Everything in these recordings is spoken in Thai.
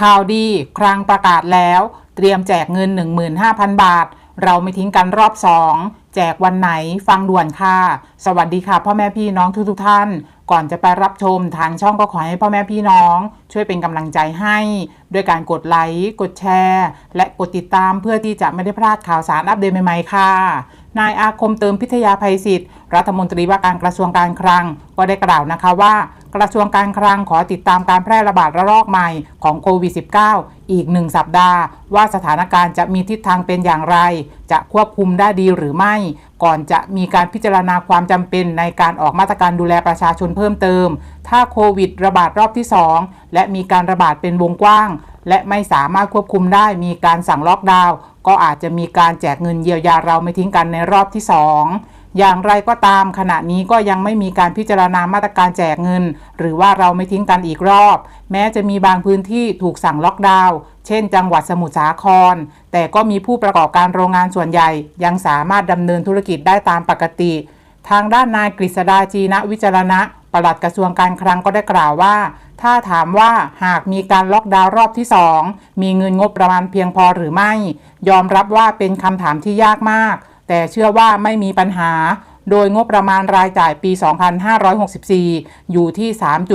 ข่าวดีครั้งประกาศแล้ว เตรียมแจกเงิน 15,000 บาท เราไม่ทิ้งกันรอบ2แจกวันไหนฟังด่วนค่ะ สวัสดีค่ะ พ่อแม่พี่น้องทุกๆท่าน ก่อนจะไปรับชมทางช่องก็ขอให้พ่อแม่พี่น้อง ช่วยเป็นกำลังใจให้ ด้วยการกดไลค์กดแชร์ และกดติดตามเพื่อที่จะไม่ได้พลาดข่าวสารอัปเดตใหม่ๆค่ะนายอาคมเติมพิทยาภัยศิษย์รัฐมนตรีว่าการกระทรวงการคลัง ก็ได้กล่าวนะคะว่า กระทรวงการคลังขอติดตามการแพร่ระบาดระลอกใหม่ของโควิด -19 อีกหนึ่งสัปดาห์ ว่าสถานการณ์จะมีทิศทางเป็นอย่างไร จะควบคุมได้ดีหรือไม่ ก่อนจะมีการพิจารณาความจำเป็นในการออกมาตรการดูแลประชาชนเพิ่มเติม ถ้าโควิด ระบาดรอบที่ 2 และมีการระบาดเป็นวงกว้าง และไม่สามารถควบคุมได้มีการสั่งล็อกดาวน์ก็อาจจะมีการแจกเงินเยียวยาเราไม่ทิ้งกันในรอบที่ 2 อย่างไรก็ตามขณะนี้ก็ยังไม่มีการพิจารณามาตรการแจกเงิน หรือว่าเราไม่ทิ้งกันอีกรอบ แม้จะมีบางพื้นที่ถูกสั่งล็อกดาวน์เช่น จังหวัดสมุทรสาคร แต่ก็มีผู้ประกอบการโรงงานส่วนใหญ่ ยังสามารถดำเนินธุรกิจได้ตามปกติ ทางด้านนายกฤษดาจีนะวิจารณะปลัดกระทรวงการคลังก็ได้กล่าวว่า ถ้าถามว่าหากมีการล็อกดาวน์รอบที่ 2 มีเงินงบประมาณเพียงพอหรือไม่ ยอมรับว่าเป็นคำถามที่ยากมาก แต่เชื่อว่าไม่มีปัญหา โดยงบประมาณรายจ่ายปี 2564 อยู่ที่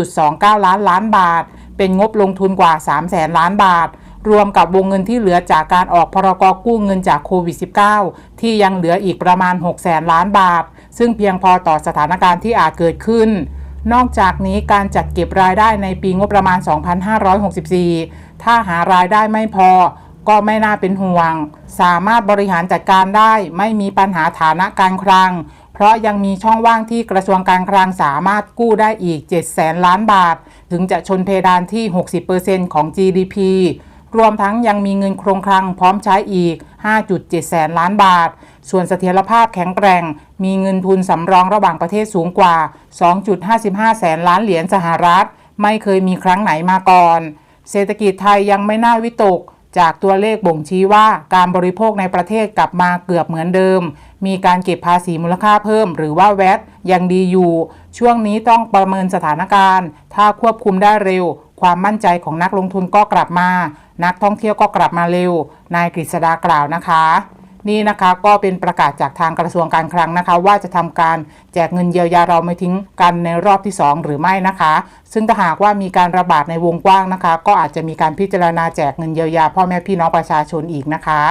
3.29 ล้านล้านบาท เป็นงบลงทุนกว่า 3 แสนล้านบาท รวมกับวงเงินที่เหลือจากการออกพรกกู้เงินจากโควิด -19 ที่ยังเหลืออีกประมาณ 6 แสนล้านบาท ซึ่งเพียงพอต่อสถานการณ์ที่อาจเกิดขึ้นนอกจากนี้การจัดเก็บรายได้ในปีงบประมาณ 2564 ถ้าหารายได้ไม่พอ ก็ไม่น่าเป็นห่วง สามารถบริหารจัดการได้ไม่มีปัญหาฐานะการคลัง เพราะยังมีช่องว่างที่กระทรวงการคลังสามารถกู้ได้อีก7แสนล้านบาท ถึงจะชนเพดานที่ 60%ของ GDP รวมทั้งยังมีเงินโครงคลังพร้อมใช้อีก 5.7 แสนล้านบาท ส่วนเสถียรภาพแข็งแกร่ง มีเงินทุนสำรองระหว่างประเทศสูงกว่า 2.55 แสนล้านเหรียญสหรัฐ ไม่เคยมีครั้งไหนมาก่อน เศรษฐกิจไทยยังไม่น่าวิตก จากตัวเลขบ่งชี้ว่าการบริโภคในประเทศกลับมาเกือบเหมือนเดิม มีการเก็บภาษีมูลค่าเพิ่ม หรือว่าแวตยังดีอยู่ ช่วงนี้ต้องประเมินสถานการณ์ ถ้าควบคุมได้เร็ว ความมั่นใจของนักลงทุนก็กลับมา นักท่องเที่ยวก็กลับมาเร็ว นายกฤษดากล่าวนะคะ นี่นะคะก็เป็นประกาศจากทางกระทรวงการคลังนะคะ ว่าจะทำการแจกเงินเยียวยาเราไม่ทิ้งกันในรอบที่ 2 หรือไม่นะคะ ซึ่งถ้าหากว่ามีการระบาดในวงกว้างนะคะ ก็อาจจะมีการพิจารณาแจกเงินเยียวยาพ่อแม่พี่น้องประชาชนอีกนะคะ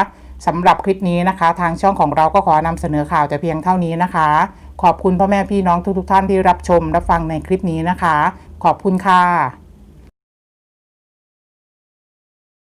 สำหรับคลิปนี้นะคะ ทางช่องของเราก็ขอนำเสนอข่าวแต่เพียงเท่านี้นะคะ ขอบคุณพ่อแม่พี่น้องทุกๆท่านที่รับชมรับฟังในคลิปนี้นะคะ ขอบคุณค่ะ